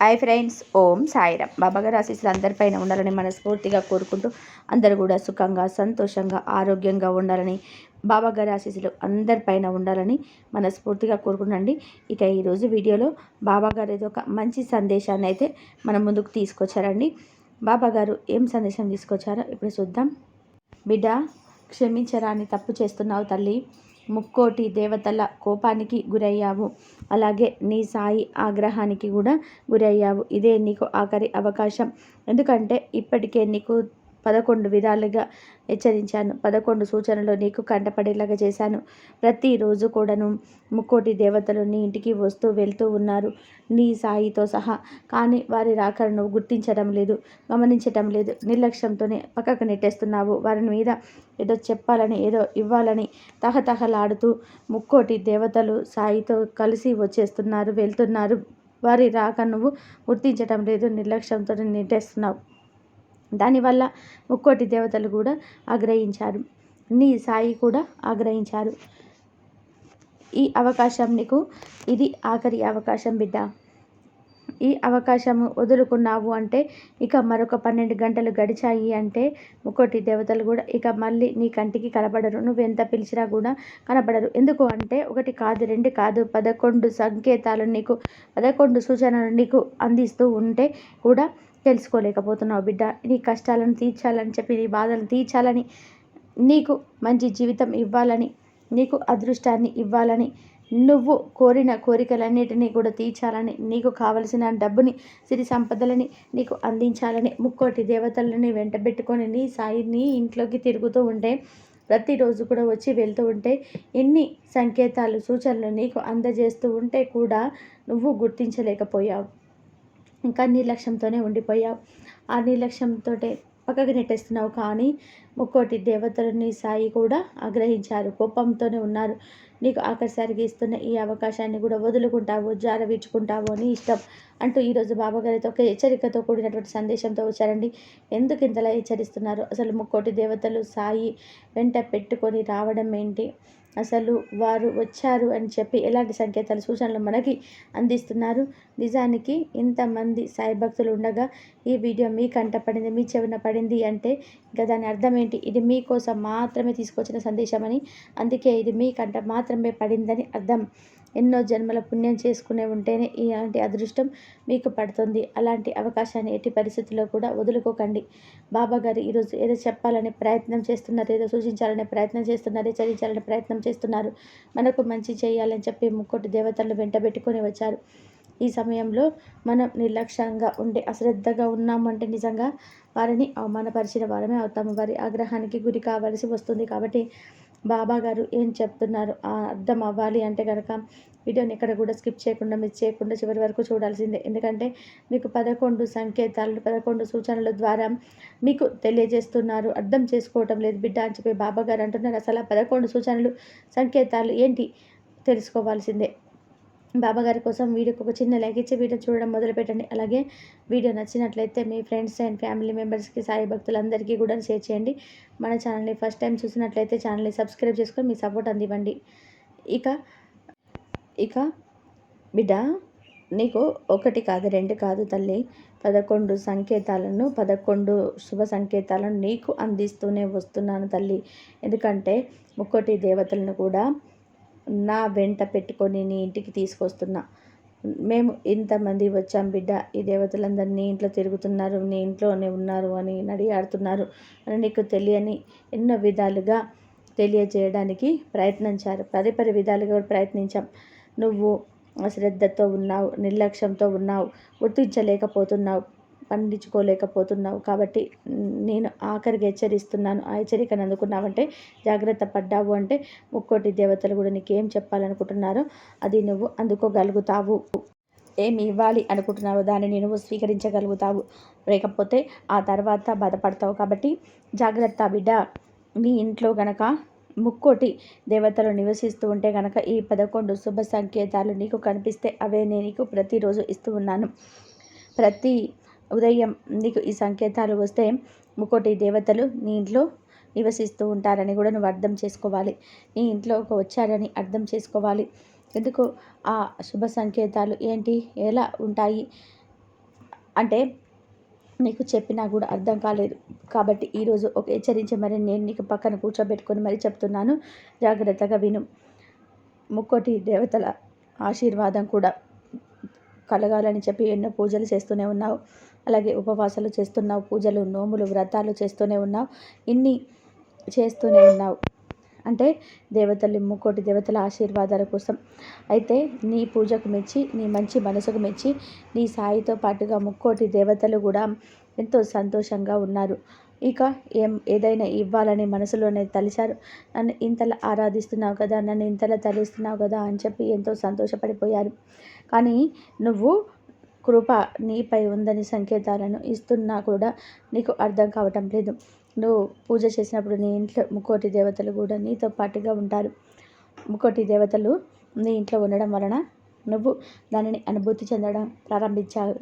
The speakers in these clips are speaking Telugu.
హాయ్ ఫ్రెండ్స్ ఓం సాయిరామ్. బాబాగారు ఆశీస్సులు అందరిపైన ఉండాలని మనస్ఫూర్తిగా కోరుకుంటూ అందరూ కూడా సుఖంగా సంతోషంగా ఆరోగ్యంగా ఉండాలని బాబాగారి ఆశీస్సులు అందరిపైన ఉండాలని మనస్ఫూర్తిగా కోరుకుంటండి ఇక ఈరోజు వీడియోలో బాబాగారు ఏదో ఒక మంచి సందేశాన్ని అయితే మన ముందుకు తీసుకొచ్చారండి. బాబాగారు ఏం సందేశం తీసుకొచ్చారో ఇప్పుడు చూద్దాం. బిడ్డ క్షమించరాని తప్పు చేస్తున్నావు తల్లి. ముక్కోటి దేవతల కోపానికి గురయ్యావు. అలాగే నీ సాయి ఆగ్రహానికి కూడా గురయ్యావు. ఇదే నీకు ఆఖరి అవకాశం. ఎందుకంటే ఇప్పటికే నీకు పదకొండు విధాలుగా హెచ్చరించాను. పదకొండు సూచనలు నీకు కంటపడేలాగా చేశాను. ప్రతిరోజు కూడాను ముక్కోటి దేవతలు నీ ఇంటికి వస్తూ వెళ్తూ ఉన్నారు. నీ సాయితో సహా. కానీ వారి రాకలను గుర్తించడం లేదు గమనించటం లేదు. నిర్లక్ష్యంతోనే పక్కకు నెట్టేస్తున్నావు. వారి మీద ఏదో చెప్పాలని ఏదో ఇవ్వాలని తహతహలాడుతూ ముక్కోటి దేవతలు సాయితో కలిసి వచ్చేస్తున్నారు వెళ్తున్నారు. వారి రాక నువ్వు గుర్తించటం లేదు నిర్లక్ష్యంతో నెట్టేస్తున్నావు. దానివల్ల ముక్కోటి దేవతలు కూడా ఆగ్రహించారు. నీ సాయి కూడా ఆగ్రహించారు. ఈ అవకాశం నీకు ఇది ఆఖరి అవకాశం బిడ్డ. ఈ అవకాశం వదులుకున్నావు అంటే ఇక మరొక పన్నెండు గంటలు గడిచాయి అంటే ముక్కోటి దేవతలు కూడా ఇక మళ్ళీ నీ కంటికి కనబడరు. నువ్వు ఎంత పిలిచినా కూడా కనబడరు. ఎందుకు అంటే ఒకటి కాదు రెండు కాదు పదకొండు సంకేతాలు నీకు పదకొండు సూచనలు నీకు అందిస్తూ ఉంటే కూడా తెలుసుకోలేకపోతున్నావు బిడ్డ. నీ కష్టాలను తీర్చాలని చెప్పి నీ బాధలను తీర్చాలని నీకు మంచి జీవితం ఇవ్వాలని నీకు అదృష్టాన్ని ఇవ్వాలని నువ్వు కోరిన కోరికలన్నిటినీ కూడా తీర్చాలని నీకు కావలసిన డబ్బుని సిరి సంపదలని నీకు అందించాలని ముక్కోటి దేవతలని వెంటబెట్టుకొని నీ సాయి నీ ఇంట్లోకి తిరుగుతూ ఉంటే ప్రతిరోజు కూడా వచ్చి వెళ్తూ ఉంటే ఎన్ని సంకేతాలు సూచనలు నీకు అందజేస్తూ ఉంటే కూడా నువ్వు గుర్తించలేకపోయావు. ఇంకా నిర్లక్ష్యంతోనే ఉండిపోయావు. ఆ నిర్లక్ష్యంతో పక్కకు నెట్టేస్తున్నావు కానీ ముక్కోటి దేవతలని సాయి కూడా ఆగ్రహించారు. కోపంతోనే ఉన్నారు. నీకు ఆఖరిసారికి ఇస్తున్న ఈ అవకాశాన్ని కూడా వదులుకుంటావు జారవించుకుంటావు అని ఇష్టం అంటూ ఈరోజు బాబాగారితో ఒక హెచ్చరికతో కూడినటువంటి సందేశంతో వచ్చారండి. ఎందుకు ఇంతలా హెచ్చరిస్తున్నారు? అసలు ముక్కోటి దేవతలు సాయి వెంట పెట్టుకొని రావడం ఏంటి? అసలు వారు వచ్చారు అని చెప్పి ఎలాంటి సంకేతాలు సూచనలు మనకి అందిస్తున్నారు? నిజానికి ఇంతమంది సాయి భక్తులు ఉండగా ఈ వీడియో మీ కంట పడింది మీ చెవిన పడింది అంటే ఇంకా దాని అర్థం ఏంటి? ఇది మీకోసం మాత్రమే తీసుకొచ్చిన సందేశం అని అందుకే ఇది మీ కంట మాత్రమే పడిందని అర్థం. ఎన్నో జన్మల పుణ్యం చేసుకునే ఉంటేనే ఇలాంటి అదృష్టం మీకు పడుతుంది. అలాంటి అవకాశాన్ని ఎట్టి పరిస్థితుల్లో కూడా వదులుకోకండి. బాబా గారు ఈరోజు ఏదో చెప్పాలనే ప్రయత్నం చేస్తున్నారు ఏదో సూచించాలనే ప్రయత్నం చేస్తున్నారు హెచ్చరించాలనే ప్రయత్నం చేస్తున్నారు. మనకు మంచి చేయాలని చెప్పి ముక్కోటి దేవతలను వెంటబెట్టుకొని వచ్చారు. ఈ సమయంలో మనం నిర్లక్ష్యంగా ఉండే అశ్రద్ధగా ఉన్నామంటే నిజంగా వారిని అవమానపరిచిన వారమే అవుతాము. వారి ఆగ్రహానికి గురి కావాల్సి వస్తుంది కాబట్టి బాబా గారు ఏం చెప్తున్నారు? అర్థం అవ్వాలి అంటే కనుక వీడియోని ఇక్కడ కూడా స్కిప్ చేయకుండా మిస్ చేయకుండా చివరి వరకు చూడాల్సిందే. ఎందుకంటే మీకు పదకొండు సంకేతాలు పదకొండు సూచనల ద్వారా మీకు తెలియజేస్తున్నారు. అర్థం చేసుకోవటం లేదు. బిడ్డ అని చెప్పి బాబా గారు అంటున్నారు. అసలు పదకొండు సూచనలు సంకేతాలు ఏంటి? తెలుసుకోవాల్సిందే. బాబాగారి కోసం వీడియోకి ఒక చిన్న లైక్ ఇచ్చి వీడియో చూడడం మొదలుపెట్టండి. అలాగే వీడియో నచ్చినట్లయితే మీ ఫ్రెండ్స్ అండ్ ఫ్యామిలీ మెంబర్స్కి సాయి భక్తులందరికీ కూడా షేర్ చేయండి. మన ఛానల్ని ఫస్ట్ టైం చూసినట్లయితే ఛానల్ని సబ్స్క్రైబ్ చేసుకొని మీ సపోర్ట్ అందివ్వండి. ఇక ఇక బిడ్డ నీకు ఒకటి కాదు రెండు కాదు తల్లి. పదకొండు సంకేతాలను పదకొండు శుభ సంకేతాలను నీకు అందిస్తూనే వస్తున్నాను తల్లి. ఎందుకంటే ముక్కోటి దేవతలను కూడా నా వెంట పెట్టుకొని నీ ఇంటికి తీసుకొస్తున్నా. మేము ఇంతమంది వచ్చాం బిడ్డ. ఈ దేవతలందరూ నీ ఇంట్లో తిరుగుతున్నారు నీ ఇంట్లోనే ఉన్నారు అని నడియాడుతున్నారు అని నీకు తెలియని ఎన్నో విధాలుగా తెలియజేయడానికి ప్రయత్నించారు. పరిపరి విధాలుగా ప్రయత్నించాం. నువ్వు శ్రద్ధతో ఉన్నావు నిర్లక్ష్యంతో ఉన్నావు గుర్తించలేకపోతున్నావు. పండించుకోలేకపోతున్నావు. కాబట్టి నేను ఆఖరికి హెచ్చరిస్తున్నాను. ఆ హెచ్చరికను అందుకున్నావంటే జాగ్రత్త పడ్డావు అంటే ముక్కోటి దేవతలు కూడా నీకేం చెప్పాలనుకుంటున్నారో అది నువ్వు అందుకోగలుగుతావు. ఏమి ఇవ్వాలి అనుకుంటున్నావో దానిని నువ్వు స్వీకరించగలుగుతావు. లేకపోతే ఆ తర్వాత బాధపడతావు. కాబట్టి జాగ్రత్త బిడ్డ. మీ ఇంట్లో గనక ముక్కోటి దేవతలు నివసిస్తూ ఉంటే కనుక ఈ పదకొండు శుభ సంకేతాలు నీకు కనిపిస్తే అవే నేను నీకు ప్రతిరోజు ఇస్తూ ఉన్నాను. ప్రతి ఉదయం నీకు ఈ సంకేతాలు వస్తే ముకోటి దేవతలు నీ ఇంట్లో నివసిస్తూ ఉంటారని కూడా నువ్వు అర్థం చేసుకోవాలి. నీ ఇంట్లోకి వచ్చారని అర్థం చేసుకోవాలి. ఎందుకు? ఆ శుభ సంకేతాలు ఏంటి? ఎలా ఉంటాయి? అంటే నీకు చెప్పినా కూడా అర్థం కాలేదు. కాబట్టి ఈరోజు ఒక హెచ్చరించి మరి నేను నీకు పక్కన కూర్చోబెట్టుకొని మరి చెప్తున్నాను. జాగ్రత్తగా విను. ముక్కోటి దేవతల ఆశీర్వాదం కూడా కలగాలని చెప్పి ఎన్నో పూజలు చేస్తూనే ఉన్నావు. అలాగే ఉపవాసాలు చేస్తున్నావు పూజలు నోములు వ్రతాలు చేస్తూనే ఉన్నావు. ఇన్ని చేస్తూనే ఉన్నావు. అంటే దేవతలు ముక్కోటి దేవతల ఆశీర్వాదాల కోసం. అయితే నీ పూజకు మెచ్చి నీ మంచి మనసుకు మెచ్చి నీ సాయితో పాటుగా ముక్కోటి దేవతలు కూడా ఎంతో సంతోషంగా ఉన్నారు. ఇక ఏం ఏదైనా ఇవ్వాలని మనసులోనే తలిచారు నన్ను ఇంతలా ఆరాధిస్తున్నావు కదా నన్ను ఇంతలా తలిస్తున్నావు కదా అని చెప్పి ఎంతో సంతోషపడిపోయారు. కానీ నువ్వు కృప నీపై ఉందని సంకేతాలను ఇస్తున్నా కూడా నీకు అర్థం కావటం లేదు. నువ్వు పూజ చేసినప్పుడు నీ ఇంట్లో ముక్కోటి దేవతలు కూడా నీతో పాటుగా ఉంటారు. ముక్కోటి దేవతలు నీ ఇంట్లో ఉండడం వలన నువ్వు దానిని అనుభూతి చెందడం ప్రారంభించావు.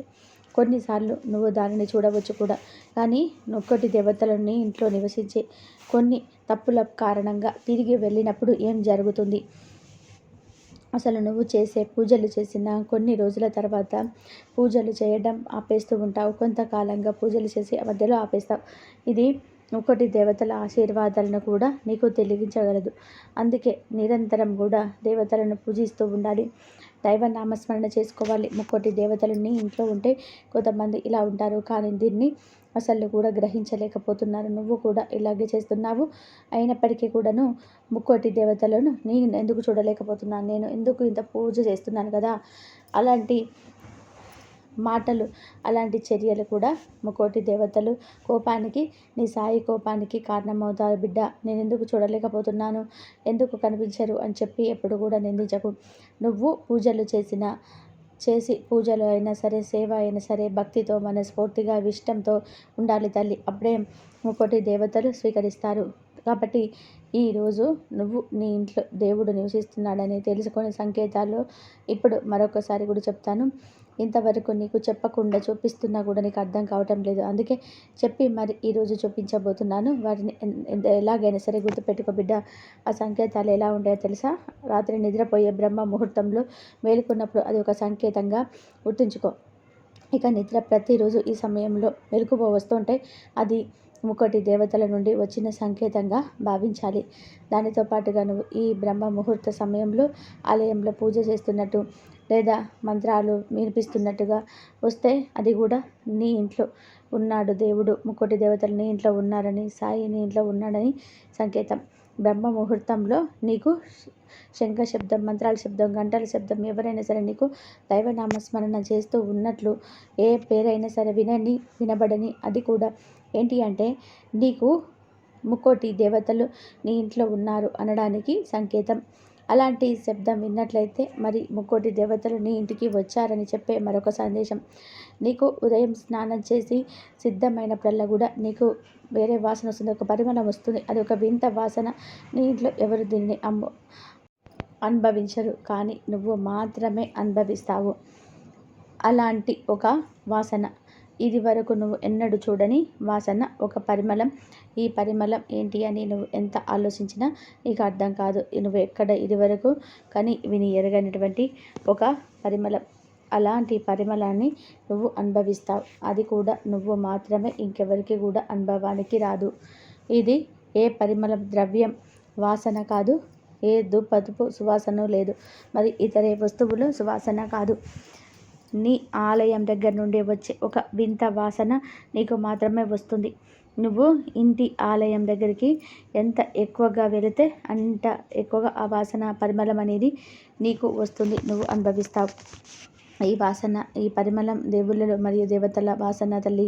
కొన్నిసార్లు నువ్వు దానిని చూడవచ్చు కూడా. కానీ ముక్కోటి దేవతలని ఇంట్లో నివసించే కొన్ని తప్పుల కారణంగా తిరిగి వెళ్ళినప్పుడు ఏం జరుగుతుంది? అసలు నువ్వు చేసే పూజలు చేసిన కొన్ని రోజుల తర్వాత పూజలు చేయడం ఆపేస్తూ ఉంటావు. కొంతకాలంగా పూజలు చేసి మధ్యలో ఆపేస్తావు. ఇది ఒకటి దేవతల ఆశీర్వాదాలను కూడా నీకు తెలిగించగలదు. అందుకే నిరంతరం కూడా దేవతలను పూజిస్తూ ఉండాలి. దైవ నామస్మరణ చేసుకోవాలి. ముక్కోటి దేవతలని ఇంట్లో ఉంటే కొంతమంది ఇలా ఉంటారు. కానీ దీన్ని అసలు కూడా గ్రహించలేకపోతున్నారు. నువ్వు కూడా ఇలాగే చేస్తున్నావు. అయినప్పటికీ కూడాను ముక్కోటి దేవతలను నేను ఎందుకు చూడలేకపోతున్నాను? నేను ఎందుకు ఇంత పూజ చేస్తున్నాను కదా? అలాంటి మాటలు అలాంటి చర్యలు కూడా ముకోటి దేవతలు. కోపానికి నీ సాయి కోపానికి కారణమవుతారు బిడ్డ. నేను ఎందుకు చూడలేకపోతున్నాను? ఎందుకు కనిపించరు అని చెప్పి ఎప్పుడు కూడా నిందించకు. నువ్వు పూజలు చేసిన చేసి పూజలు అయినా సరే సేవ అయినా సరే భక్తితో మనస్ఫూర్తిగా ఇష్టంతో ఉండాలి తల్లి. అప్పుడే ముకోటి దేవతలు స్వీకరిస్తారు. కాబట్టి ఈరోజు నువ్వు నీ ఇంట్లో దేవుడు నివసిస్తున్నాడని తెలుసుకునే సంకేతాలు ఇప్పుడు మరొకసారి కూడా చెప్తాను. ఇంతవరకు నీకు చెప్పకుండా చూపిస్తున్నా కూడా నీకు అర్థం కావటం లేదు. అందుకే చెప్పి మరి ఈరోజు చూపించబోతున్నాను. వారిని ఎలాగైనా సరే గుర్తుపెట్టుకో బిడ్డ. ఆ సంకేతాలు ఎలా ఉంటాయో తెలుసా? రాత్రి నిద్రపోయే బ్రహ్మ ముహూర్తంలో మేలుకున్నప్పుడు అది ఒక సంకేతంగా గుర్తుంచుకో. ఇక నిద్ర ప్రతిరోజు ఈ సమయంలో మెలకువ వస్తుంటే అది ముక్కటి దేవతల నుండి వచ్చిన సంకేతంగా భావించాలి. దానితో పాటుగా నువ్వు ఈ బ్రహ్మ ముహూర్త సమయంలో ఆలయంలో పూజ చేస్తున్నట్టు లేదా మంత్రాలు వినిపిస్తున్నట్టుగా వస్తే అది కూడా నీ ఇంట్లో ఉన్నాడు దేవుడు. ముక్కోటి దేవతలు నీ ఇంట్లో ఉన్నారని సాయి నీ ఇంట్లో ఉన్నాడని సంకేతం. బ్రహ్మ ముహూర్తంలో నీకు శంఖ శబ్దం మంత్రాల శబ్దం గంటల శబ్దం ఎవరైనా సరే నీకు దైవనామస్మరణ చేస్తూ ఉన్నట్లు ఏ పేరైనా సరే వినని వినబడని అది కూడా ఏంటి అంటే నీకు ముక్కోటి దేవతలు నీ ఇంట్లో ఉన్నారు అనడానికి సంకేతం. అలాంటి శబ్దం విన్నట్లయితే మరి ముక్కోటి దేవతలు నీ ఇంటికి వచ్చారని చెప్పే మరొక సందేశం. నీకు ఉదయం స్నానం చేసి సిద్ధమైనప్పుడల్లా కూడా నీకు వేరే వాసన వస్తుంది ఒక పరిమళం వస్తుంది. అది ఒక వింత వాసన. నీ ఇంట్లో ఎవరు దీన్ని అమ్మ అనుభవించరు కానీ నువ్వు మాత్రమే అనుభవిస్తావు. అలాంటి ఒక వాసన. ఇది వరకు నువ్వు ఎన్నడూ చూడని వాసన ఒక పరిమళం. ఈ పరిమళం ఏంటి అని నువ్వు ఎంత ఆలోచించినా నీకు అర్థం కాదు. నువ్వు ఎక్కడ ఇది వరకు కానీ విని ఎరగనటువంటి ఒక పరిమళం. అలాంటి పరిమళాన్ని నువ్వు అనుభవిస్తావు. అది కూడా నువ్వు మాత్రమే ఇంకెవరికి కూడా అనుభవానికి రాదు. ఇది ఏ పరిమళ ద్రవ్యం? వాసన కాదు. ఏ దుప్పదుపు సువాసన లేదు. మరి ఇతరే వస్తువులు సువాసన కాదు. నీ ఆలయం దగ్గర నుండి వచ్చే ఒక వింత వాసన నీకు మాత్రమే వస్తుంది. నువ్వు ఇంటి ఆలయం దగ్గరికి ఎంత ఎక్కువగా వెళితే అంత ఎక్కువగా ఆ వాసన పరిమళం అనేది నీకు వస్తుంది నువ్వు అనుభవిస్తావు. ఈ వాసన ఈ పరిమళం దేవుళ్ళలో మరియు దేవతల వాసన తల్లి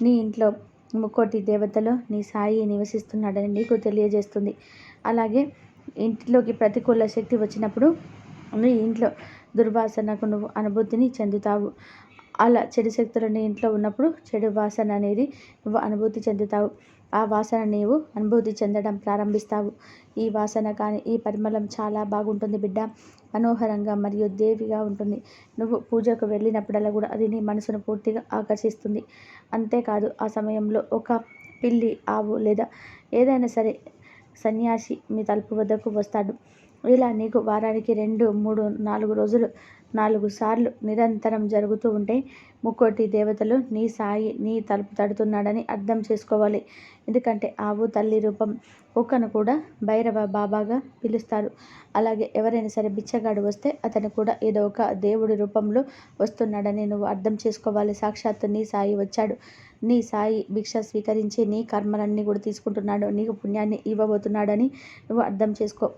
నీ ఇంట్లో ముక్కోటి దేవతలు నీ సాయి నివసిస్తున్నాడని నీకు తెలియజేస్తుంది. అలాగే ఇంటిలోకి ప్రతికూల శక్తి వచ్చినప్పుడు నీ ఇంట్లో దుర్వాసనకు నువ్వు అనుభూతిని చెందుతావు. అలా చెడు శక్తులు నీ ఇంట్లో ఉన్నప్పుడు చెడు వాసన అనేది నువ్వు అనుభూతి చెందుతావు. ఆ వాసన నీవు అనుభూతి చెందడం ప్రారంభిస్తావు. ఈ వాసన కానీ ఈ పరిమళం చాలా బాగుంటుంది బిడ్డ. మనోహరంగా మరియు దేవిగా ఉంటుంది. నువ్వు పూజకు వెళ్ళినప్పుడల్లా కూడా అది నీ మనసును పూర్తిగా ఆకర్షిస్తుంది. అంతేకాదు ఆ సమయంలో ఒక పిల్లి ఆవు లేదా ఏదైనా సరే సన్యాసి మీ తలుపు వద్దకు వస్తాడు. ఇలా నీకు వారానికి రెండు మూడు నాలుగు రోజులు నాలుగు సార్లు నిరంతరం జరుగుతూ ఉంటే ముక్కోటి దేవతలు నీ సాయి నీ తలుపు తడుతున్నాడని అర్థం చేసుకోవాలి. ఎందుకంటే ఆవు తల్లి రూపం కుక్కను కూడా భైరవ బాబాగా పిలుస్తారు. అలాగే ఎవరైనా సరే బిచ్చగాడు వస్తే అతను కూడా ఏదో ఒక దేవుడి రూపంలో వస్తున్నాడని నువ్వు అర్థం చేసుకోవాలి. సాక్షాత్తు నీ సాయి వచ్చాడు. నీ సాయి భిక్ష స్వీకరించి నీ కర్మలన్నీ కూడా తీసుకుంటున్నాడు. నీకు పుణ్యాన్ని ఇవ్వబోతున్నాడని నువ్వు అర్థం చేసుకో.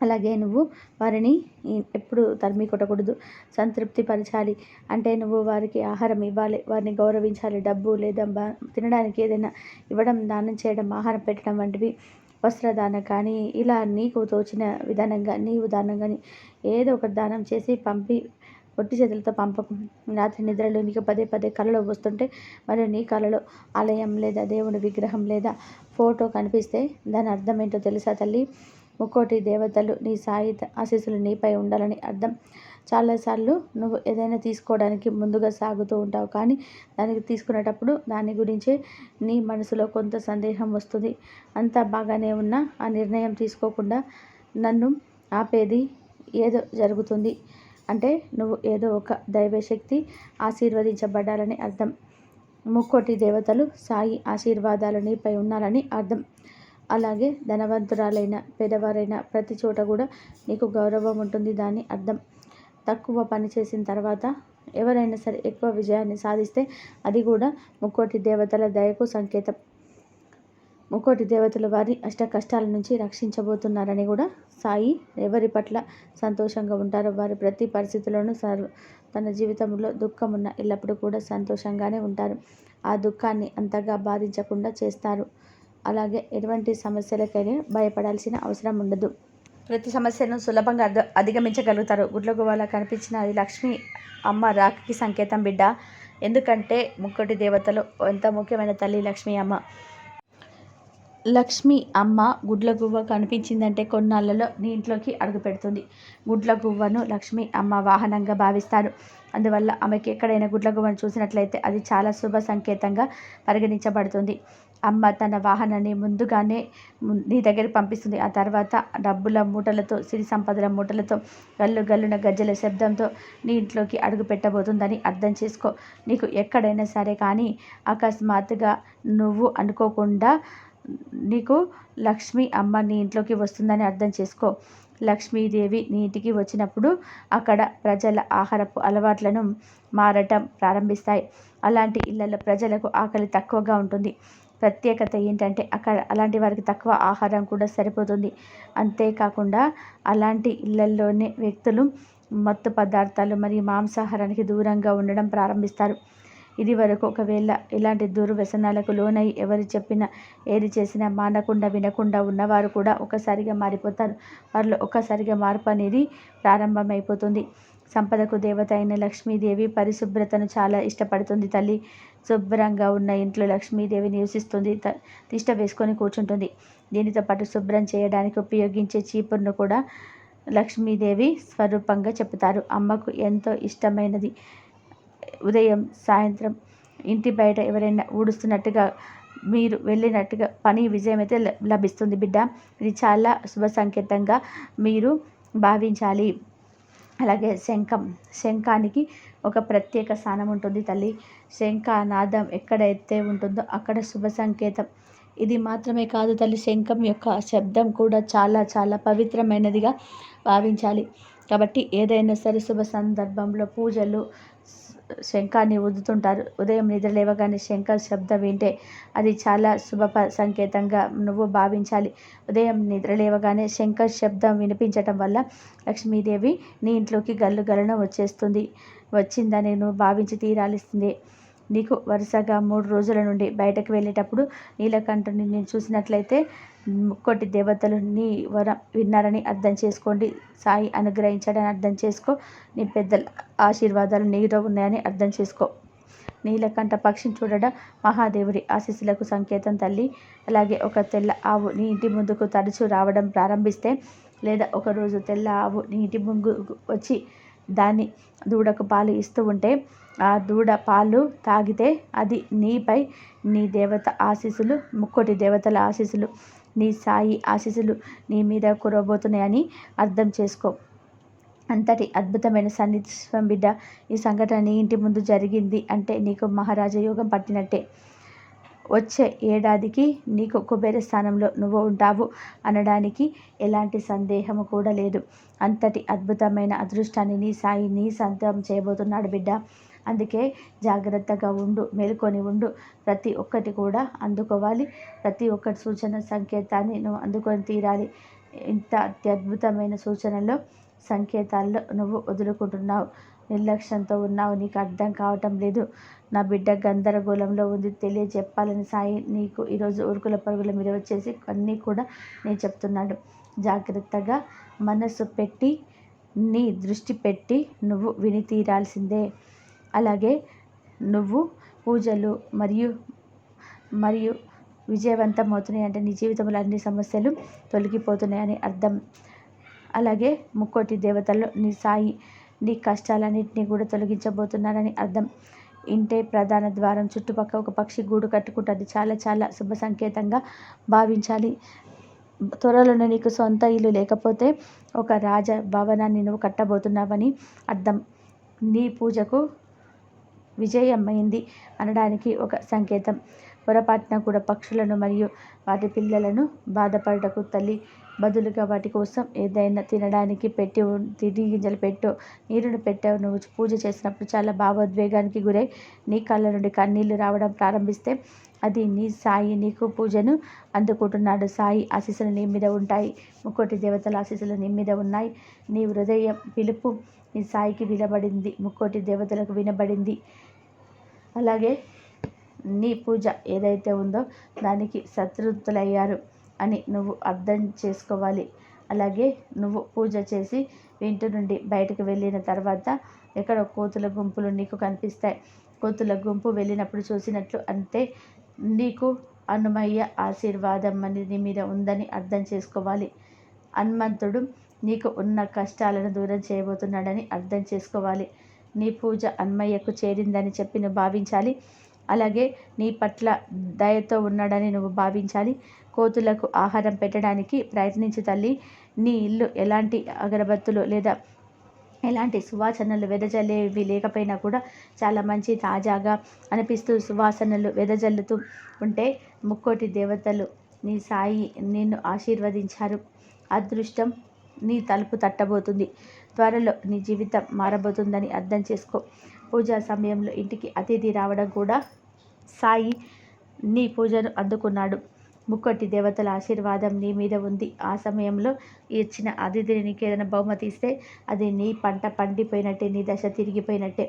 అలాగే నువ్వు వారిని ఎప్పుడు తరిమి కొట్టకూడదు. సంతృప్తి పరచాలి. అంటే నువ్వు వారికి ఆహారం ఇవ్వాలి. వారిని గౌరవించాలి. డబ్బు లేదా తినడానికి ఏదైనా ఇవ్వడం దానం చేయడం ఆహారం పెట్టడం వంటివి వస్త్రదానం కానీ ఇలా నీకు తోచిన విధానంగా నీవు దానం కానీ ఏదో ఒక దానం చేసి పంపి పొట్టి చేతులతో పంపకం. రాత్రి నిద్రలో నీకు పదే పదే కళలో వస్తుంటే మరియు నీ కళలో ఆలయం లేదా దేవుడి విగ్రహం లేదా ఫోటో కనిపిస్తే దాని అర్థం ఏంటో తెలుసా తల్లి? ముక్కోటి దేవతలు నీ సాయి ఆశీస్సులు నీపై ఉండాలని అర్థం. చాలాసార్లు నువ్వు ఏదైనా తీసుకోవడానికి ముందుగా సాగుతూ ఉంటావు కానీ దానికి తీసుకునేటప్పుడు దాని గురించే నీ మనసులో కొంత సందేహం వస్తుంది. అంతా బాగానే ఉన్నా ఆ నిర్ణయం తీసుకోకుండా నన్ను ఆపేది ఏదో జరుగుతుంది. అంటే నువ్వు ఏదో ఒక దైవశక్తి ఆశీర్వదించబడ్డాలని అర్థం. ముక్కోటి దేవతలు సాయి ఆశీర్వాదాలు నీపై ఉన్నారని అర్థం. అలాగే ధనవంతురాలైన పేదవారైన ప్రతి చోట కూడా నీకు గౌరవం ఉంటుంది. దాని అర్థం తక్కువ పని చేసిన తర్వాత ఎవరైనా సరే ఎక్కువ విజయాన్ని సాధిస్తే అది కూడా ముక్కోటి దేవతల దయకు సంకేతం. ముక్కోటి దేవతలు వారి అష్ట కష్టాల నుంచి రక్షించబోతున్నారని కూడా సాయి ఎవరి పట్ల సంతోషంగా ఉంటారో వారి ప్రతి పరిస్థితుల్లోనూ సార్ తన జీవితంలో దుఃఖం ఉన్న ఎల్లప్పుడూ కూడా సంతోషంగానే ఉంటారు. ఆ దుఃఖాన్ని అంతగా బాధించకుండా చేస్తారు. అలాగే ఎటువంటి సమస్యలకైనా భయపడాల్సిన అవసరం ఉండదు. ప్రతి సమస్యను సులభంగా అధ అధిగమించగలుగుతారు. గుడ్ల కనిపించిన అది లక్ష్మి అమ్మ రాకకి సంకేతం బిడ్డ. ఎందుకంటే ముక్కటి దేవతలు ఎంత ముఖ్యమైన తల్లి లక్ష్మి అమ్మ. లక్ష్మి అమ్మ గుడ్ల గువ్వ కనిపించిందంటే కొన్నాళ్ళలో నీ ఇంట్లోకి అడుగు పెడుతుంది. గుడ్ల గువ్వను లక్ష్మి అమ్మ వాహనంగా భావిస్తారు. అందువల్ల ఆమెకి ఎక్కడైనా గుడ్ల చూసినట్లయితే అది చాలా శుభ సంకేతంగా పరిగణించబడుతుంది. అమ్మ తన వాహనాన్ని ముందుగానే నీ దగ్గర పంపిస్తుంది. ఆ తర్వాత డబ్బుల మూటలతో సిరి సంపదల మూటలతో గల్లు గల్లున గజ్జల శబ్దంతో నీ ఇంట్లోకి అడుగు పెట్టబోతుందని అర్థం చేసుకో. నీకు ఎక్కడైనా సరే కానీ అకస్మాత్తుగా నువ్వు అనుకోకుండా నీకు లక్ష్మి అమ్మ నీ ఇంట్లోకి వస్తుందని అర్థం చేసుకో. లక్ష్మీదేవి నీటికి వచ్చినప్పుడు అక్కడ ప్రజల ఆహారపు అలవాట్లను మారటం ప్రారంభిస్తాయి. అలాంటి ఇళ్ళలో ప్రజలకు ఆకలి తక్కువగా ఉంటుంది. ప్రత్యేకత ఏంటంటే అక్కడ అలాంటి వారికి తక్కువ ఆహారం కూడా సరిపోతుంది. అంతేకాకుండా అలాంటి ఇళ్ళల్లోనే వ్యక్తులు మత్తు పదార్థాలు మరియు మాంసాహారానికి దూరంగా ఉండడం ప్రారంభిస్తారు. ఇది వరకు ఒకవేళ ఇలాంటి దుర్వ్యసనాలకు లోనై ఎవరు చెప్పినా ఏది చేసినా మానకుండా వినకుండా ఉన్నవారు కూడా ఒకసారిగా మారిపోతారు. వారిలో ఒక్కసారిగా మార్పు అనేది ప్రారంభమైపోతుంది. సంపదకు దేవత అయిన లక్ష్మీదేవి పరిశుభ్రతను చాలా ఇష్టపడుతుంది తల్లి. శుభ్రంగా ఉన్న ఇంట్లో లక్ష్మీదేవి నివసిస్తుంది. తిష్ట వేసుకొని కూర్చుంటుంది. దీనితో పాటు శుభ్రం చేయడానికి ఉపయోగించే చీపురును కూడా లక్ష్మీదేవి స్వరూపంగా చెప్తారు. అమ్మకు ఎంతో ఇష్టమైనది. ఉదయం సాయంత్రం ఇంటి బయట ఎవరైనా ఊడుస్తున్నట్టుగా మీరు వెళ్ళినట్టుగా పని విజయం అయితే లభిస్తుంది బిడ్డ. ఇది చాలా శుభ సంకేతంగా మీరు భావించాలి. అలాగే శంఖం శంఖానికి ఒక ప్రత్యేక స్థానం ఉంటుంది తల్లి. శంఖనాదం ఎక్కడైతే ఉంటుందో అక్కడ శుభ సంకేతం. ఇది మాత్రమే కాదు తల్లి శంఖం యొక్క శబ్దం కూడా చాలా చాలా పవిత్రమైనదిగా భావించాలి. కాబట్టి ఏదైనా సరే శుభ సందర్భంలో పూజలు శంఖాన్ని ఊదుతుంటారు. ఉదయం నిద్ర లేవగానే శంఖ శబ్దం వింటే అది చాలా శుభ సంకేతంగా నువ్వు భావించాలి. ఉదయం నిద్ర లేవగానే శంఖ శబ్దం వినిపించటం వల్ల లక్ష్మీదేవి నీ ఇంట్లోకి గల్లు గలన వచ్చేస్తుంది. వచ్చిందని నువ్వు భావించి తీరాలిస్తుంది నీకు వరుసగా మూడు రోజుల నుండి బయటకు వెళ్ళేటప్పుడు నీలకంఠుని నేను చూసినట్లయితే ముక్కోటి దేవతలు నీ వరం విన్నారని అర్థం చేసుకోండి. సాయి అనుగ్రహించాడని అర్థం చేసుకో. నీ పెద్దల ఆశీర్వాదాలు నీలో ఉన్నాయని అర్థం చేసుకో. నీలకంఠ పక్షిని చూడడం మహాదేవుడి ఆశీస్సులకు సంకేతం తల్లి. అలాగే ఒక తెల్ల ఆవు నీ ఇంటి ముందుకు తరచూ రావడం ప్రారంభిస్తే లేదా ఒకరోజు తెల్ల ఆవు నీ ఇంటి ముందు వచ్చి దాన్ని దూడకు పాలు ఇస్తూ ఉంటే ఆ దూడ పాలు తాగితే అది నీపై నీ దేవత ఆశీస్సులు ముక్కోటి దేవతల ఆశీస్సులు నీ సాయి ఆశీస్సులు నీ మీద కురవబోతున్నాయని అర్థం చేసుకో. అంతటి అద్భుతమైన సన్నిధిత్వం బిడ్డ ఈ సంఘటన నీ ఇంటి ముందు జరిగింది అంటే నీకు మహారాజయోగం పట్టినట్టే. వచ్చే ఏడాదికి నీకు కుబేర స్థానంలో నువ్వు ఉంటావు అనడానికి ఎలాంటి సందేహము కూడా లేదు. అంతటి అద్భుతమైన అదృష్టాన్ని నీ సాయి నీ సొంతం చేయబోతున్నాడు బిడ్డ. అందుకే జాగ్రత్తగా ఉండు మేలుకొని ఉండు. ప్రతి ఒక్కటి కూడా అందుకోవాలి. ప్రతి ఒక్కటి సూచన సంకేతాన్ని నువ్వు అందుకొని తీరాలి. ఇంత అత్యద్భుతమైన సూచనలో సంకేతాల్లో నువ్వు వదులుకుంటున్నావు. నిర్లక్ష్యంతో ఉన్నావు. నీకు అర్థం కావటం లేదు. నా బిడ్డ గందరగోళంలో ఉంది. తెలియజెప్పాలని సాయి నీకు ఈరోజు ఉరుకుల పరుగుల మీద వచ్చేసి అన్నీ కూడా నేను చెప్తున్నాడు జాగ్రత్తగా మనసు పెట్టి నీ దృష్టి పెట్టి నువ్వు విని తీరాల్సిందే. అలాగే నువ్వు పూజలు మరియు మరియు విజయవంతం అవుతున్నాయి అంటే నీ జీవితంలో అన్ని సమస్యలు తొలగిపోతున్నాయని అర్థం. అలాగే ముక్కోటి దేవతల్లో నీ సాయి నీ కష్టాలన్నింటినీ కూడా తొలగించబోతున్నారని అర్థం. ఇంటే ప్రధాన ద్వారం చుట్టుపక్కల ఒక పక్షి గూడు కట్టుకుంటుంది. చాలా చాలా శుభ సంకేతంగా భావించాలి. త్వరలోనే నీకు సొంత ఇల్లు లేకపోతే ఒక రాజ భవనాన్ని నువ్వు కట్టబోతున్నావని అర్థం. నీ పూజకు విజయమైంది అనడానికి ఒక సంకేతం. పొరపాటున కూడా పక్షులను మరియు వాటి పిల్లలను బాధపడటకు తల్లి బదులుగా వాటి కోసం ఏదైనా తినడానికి పెట్టి తిండి గింజలు పెట్టు నీరును పెట్టావు నువ్వు పూజ చేసినప్పుడు చాలా భావోద్వేగానికి గురై నీ కళ్ళ నుండి కన్నీళ్ళు రావడం ప్రారంభిస్తే అది నీ సాయి నీకు పూజను అందుకుంటున్నాడు. సాయి ఆశీస్సులు నీ మీద ఉంటాయి. ముక్కోటి దేవతల ఆశీస్సులు నీ మీద ఉన్నాయి. నీ హృదయ పిలుపు నీ సాయికి వినబడింది. ముక్కోటి దేవతలకు వినబడింది. అలాగే నీ పూజ ఏదైతే ఉందో దానికి సంతృప్తులయ్యారు అని నువ్వు అర్థం చేసుకోవాలి. అలాగే నువ్వు పూజ చేసి ఇంటి నుండి బయటకు వెళ్ళిన తర్వాత ఎక్కడ కోతుల గుంపులు నీకు కనిపిస్తాయి. కోతుల గుంపు వెళ్ళినప్పుడు చూసినట్లు అంటే నీకు హనుమయ్య ఆశీర్వాదం అనేది మీద ఉందని అర్థం చేసుకోవాలి. హనుమంతుడు నీకు ఉన్న కష్టాలను దూరం చేయబోతున్నాడని అర్థం చేసుకోవాలి. నీ పూజ అన్మయ్యకు చేరిందని చెప్పి నువ్వు భావించాలి. అలాగే నీ పట్ల దయతో ఉన్నాడని నువ్వు భావించాలి. కోతులకు ఆహారం పెట్టడానికి ప్రయత్నించు తల్లి. నీ ఇల్లు ఎలాంటి అగరబత్తులు లేదా ఎలాంటి సువాసనలు వెదజల్లేవి లేకపోయినా కూడా చాలా మంచి తాజాగా అనిపిస్తూ సువాసనలు వెదజల్లుతూ ఉంటే ముక్కోటి దేవతలు నీ సాయి నిన్ను ఆశీర్వదించారు. అదృష్టం నీ తలుపు తట్టబోతుంది. త్వరలో నీ జీవితం మారబోతుందని అర్థం చేసుకో. పూజా సమయంలో ఇంటికి అతిథి రావడం కూడా సాయి నీ పూజను అందుకున్నాడు. ముక్కోటి దేవతల ఆశీర్వాదం నీ మీద ఉంది. ఆ సమయంలో ఇచ్చిన అతిథిని నీకు ఏదైనా బహుమతి ఇస్తే అది నీ పంట పండిపోయినట్టే నీ దశ తిరిగిపోయినట్టే.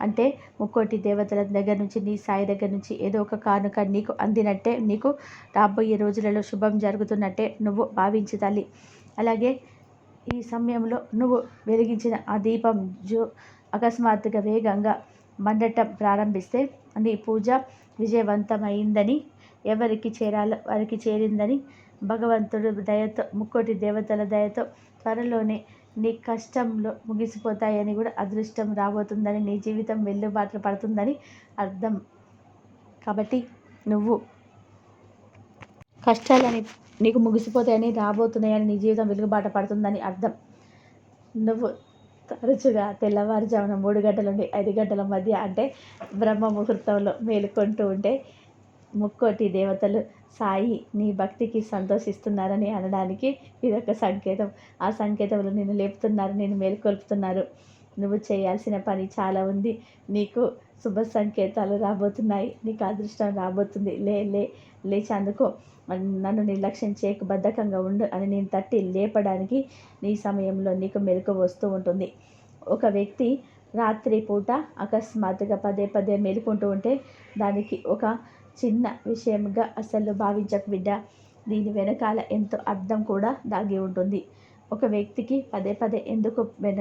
అంటే ముక్కోటి దేవతల దగ్గర నుంచి నీ సాయి దగ్గర నుంచి ఏదో ఒక కానుక నీకు అందినట్టే నీకు రాబోయే రోజులలో శుభం జరుగుతున్నట్టే నువ్వు భావించి తల్లి. అలాగే ఈ సమయంలో నువ్వు వెలిగించిన ఆ దీపం జో అకస్మాత్తుగా వేగంగా మండటం ప్రారంభిస్తే నీ పూజ విజయవంతమైందని ఎవరికి చేరాలో వారికి చేరిందని భగవంతుడు దయతో ముక్కోటి దేవతల దయతో త్వరలోనే నీ కష్టంలో ముగిసిపోతాయని కూడా అదృష్టం రాబోతుందని నీ జీవితం వెల్లుబాట్లు పడుతుందని అర్థం. కాబట్టి నువ్వు కష్టాలని నీకు ముగిసిపోతాయని రాబోతున్నాయని నీ జీవితం వెలుగుబాట పడుతుందని అర్థం. నువ్వు తరచుగా తెల్లవారుజామున మూడు గంటల నుండి ఐదు గంటల మధ్య అంటే బ్రహ్మ ముహూర్తంలో మేలుకొంటూ ఉంటే ముక్కోటి దేవతలు సాయి నీ భక్తికి సంతోషిస్తున్నారని అనడానికి ఇదొక సంకేతం. ఆ సంకేతంలో నేను లేపుతున్నారు నేను మేలుకొల్పుతున్నారు. నువ్వు చేయాల్సిన పని చాలా ఉంది. నీకు శుభ సంకేతాలు రాబోతున్నాయి. నీకు అదృష్టం రాబోతుంది. లే లే లేచి అందుకో నన్ను నిర్లక్ష్యం చేయక బద్ధకంగా ఉండు అని నేను తట్టి లేపడానికి నీ సమయంలో నీకు మెలకు వస్తూ ఉంటుంది. ఒక వ్యక్తి రాత్రి పూట అకస్మాత్తుగా పదే పదే మేలుకుంటూ ఉంటే దానికి ఒక చిన్న విషయంగా అసలు భావించకు బిడ్డ. దీని వెనకాల ఎంతో అర్థం కూడా దాగి ఉంటుంది. ఒక వ్యక్తికి పదే పదే ఎందుకు వెన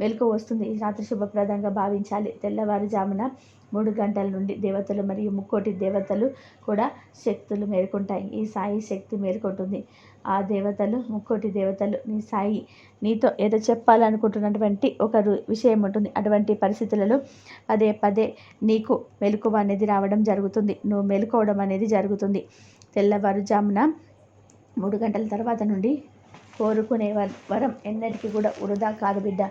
మెలకు వస్తుంది? రాత్రి శుభప్రదంగా భావించాలి. తెల్లవారుజామున మూడు గంటల నుండి దేవతలు మరియు ముక్కోటి దేవతలు కూడా శక్తులు మేలుకుంటాయి. ఈ సాయి శక్తి మేలుకుంటుంది. ఆ దేవతలు ముక్కోటి దేవతలు నీ సాయి నీతో ఏదో చెప్పాలనుకుంటున్నటువంటి ఒక విషయం ఉంటుంది. అటువంటి పరిస్థితులలో పదే పదే నీకు మెలకువ అనేది రావడం జరుగుతుంది. నువ్వు మెలుకోవడం అనేది జరుగుతుంది. తెల్లవారుజామున మూడు గంటల తర్వాత నుండి కోరుకునే వరం ఎన్నటికీ కూడా వృధా కాదు బిడ్డ.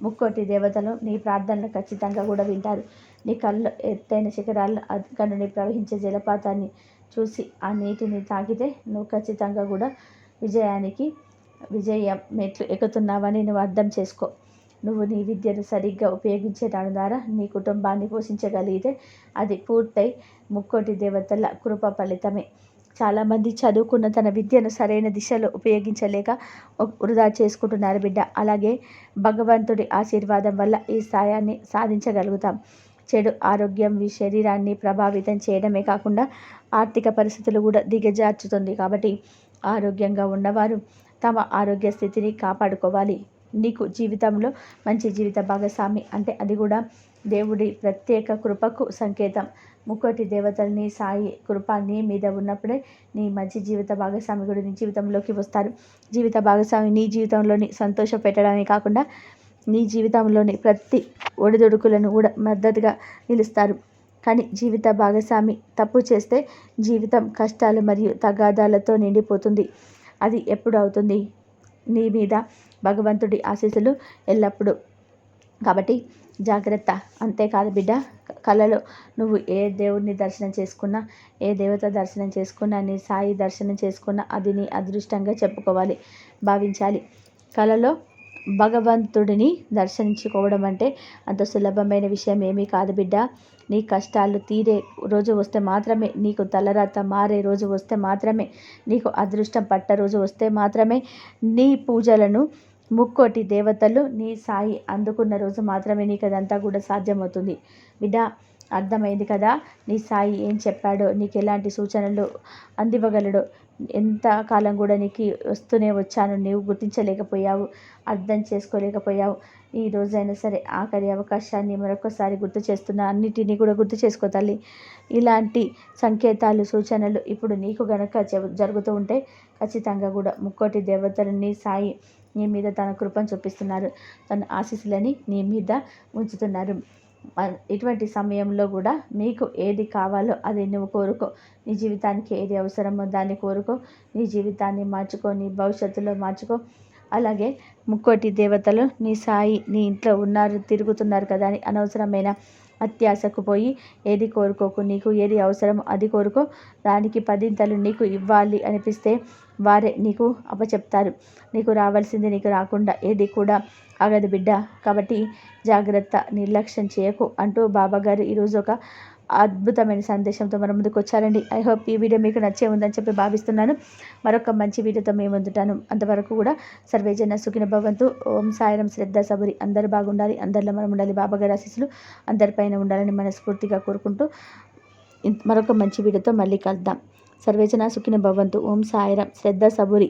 ముక్కోటి దేవతలు నీ ప్రార్థనలు ఖచ్చితంగా కూడా వింటారు. నీ కళ్ళు ఎత్తైన శిఖరాల్లో కన్నుని ప్రవహించే జలపాతాన్ని చూసి ఆ నీటిని తాకితే నువ్వు ఖచ్చితంగా కూడా విజయానికి విజయ మెట్లు ఎక్కుతున్నావని నువ్వు అర్థం చేసుకో. నువ్వు నీ విద్యను సరిగ్గా ఉపయోగించడం ద్వారా నీ కుటుంబాన్ని పోషించగలిగితే అది పూర్తయి ముక్కోటి దేవతల కృప ఫలితమే. చాలామంది చదువుకున్న తన విద్యను సరైన దిశలో ఉపయోగించలేక వృధా చేసుకుంటున్నారు బిడ్డ. అలాగే భగవంతుడి ఆశీర్వాదం వల్ల ఈ స్థాయాన్ని సాధించగలుగుతాం. చెడు ఆరోగ్యం మీ శరీరాన్ని ప్రభావితం చేయడమే కాకుండా ఆర్థిక పరిస్థితులు కూడా దిగజార్చుతుంది కాబట్టి ఆరోగ్యంగా ఉన్నవారు తమ ఆరోగ్య స్థితిని కాపాడుకోవాలి. నీకు జీవితంలో మంచి జీవిత భాగస్వామి అంటే అది కూడా దేవుడి ప్రత్యేక కృపకు సంకేతం. ముక్కటి దేవతల్ని సాయి కృప నీ మీద ఉన్నప్పుడే నీ మంచి జీవిత భాగస్వామి కూడా నీ జీవితంలోకి వస్తారు. జీవిత భాగస్వామి నీ జీవితంలోని సంతోష పెట్టడమే కాకుండా నీ జీవితంలోని ప్రతి ఒడిదొడుకులను కూడా మద్దతుగా నిలుస్తారు. కానీ జీవిత భాగస్వామి తప్పు చేస్తే జీవితం కష్టాలు మరియు తగాదాలతో నిండిపోతుంది. అది ఎప్పుడు అవుతుంది? నీ మీద భగవంతుడి ఆశీస్సులు ఎల్లప్పుడూ. కాబట్టి జాగ్రత్త. అంతేకాదు బిడ్డ కళలో నువ్వు ఏ దేవుడిని దర్శనం చేసుకున్నా ఏ దేవత దర్శనం చేసుకున్నా నీ సాయి దర్శనం చేసుకున్నా అది నీ అదృష్టంగా చెప్పుకోవాలి భావించాలి. కళలో భగవంతుడిని దర్శించుకోవడం అంటే అంత సులభమైన విషయం ఏమీ కాదు బిడ్డ. నీ కష్టాలు తీరే రోజు వస్తే మాత్రమే నీకు తలరాత మారే రోజు వస్తే మాత్రమే నీకు అదృష్టం పట్ట రోజు వస్తే మాత్రమే నీ పూజలను ముక్కోటి దేవతలు నీ సాయి అందుకున్న రోజు మాత్రమే నీకు అదంతా కూడా సాధ్యమవుతుంది. బిడ్డ అర్థమైంది కదా? నీ సాయి ఏం చెప్పాడో? నీకు ఎలాంటి సూచనలు అందివ్వగలడో? ఎంత కాలం కూడా నీకు వస్తూనే వచ్చాను. నీవు గుర్తించలేకపోయావు అర్థం చేసుకోలేకపోయావు. ఈ రోజైనా సరే ఆఖరి అవకాశాన్ని మరొకసారి గుర్తు చేస్తున్నా అన్నిటినీ కూడా గుర్తు చేసుకో తల్లి. ఇలాంటి సంకేతాలు సూచనలు ఇప్పుడు నీకు గనక జ- జరుగుతూ ఉంటే ఖచ్చితంగా కూడా ముక్కోటి దేవతలు నీ సాయి నీ మీద తన కృపను చూపిస్తున్నారు. తన ఆశీస్సులని నీ మీద ఉంచుతున్నారు. ఇటువంటి సమయంలో కూడా నీకు ఏది కావాలో అది నువ్వు కోరుకో. నీ జీవితానికి ఏది అవసరమో దాన్ని కోరుకో. నీ జీవితాన్ని మార్చుకో. నీ భవిష్యత్తులో మార్చుకో. అలాగే ముక్కోటి దేవతలు నీ సాయి నీ ఇంట్లో ఉన్నారు తిరుగుతున్నారు కదా అని అనవసరమైన అత్యాశకు పోయి ఏది కోరుకోకు నీకు ఏది అవసరమో అది కోరుకో. దానికి పదింతలు నీకు ఇవ్వాలి అనిపిస్తే వారే నీకు అప్పచెప్తారు. నీకు రావాల్సింది నీకు రాకుండా ఏది కూడా ఆగదు బిడ్డ. కాబట్టి జాగ్రత్త నిర్లక్ష్యం చేయకు అంటూ బాబాగారు ఈరోజు ఒక అద్భుతమైన సందేశంతో మన ముందుకు వచ్చారండి ఐ హోప్ ఈ వీడియో మీకు నచ్చే ఉందని చెప్పి భావిస్తున్నాను. మరొక మంచి వీడియోతో మేము ముందుంటాను. అంతవరకు కూడా సర్వేజన సుఖిన భవంతు. ఓం సాయిరం శ్రద్ధ సబురి. అందరు బాగుండాలి. అందరిలో మనం ఉండాలి. బాబాగారి ఆశీస్సులు అందరిపైన ఉండాలని మనస్ఫూర్తిగా కోరుకుంటూ మరొక మంచి వీడియోతో మళ్ళీ కలుద్దాం. సర్వేజన సుఖిన భవంతు. ఓం సాయిరం శ్రద్ధ సబురి.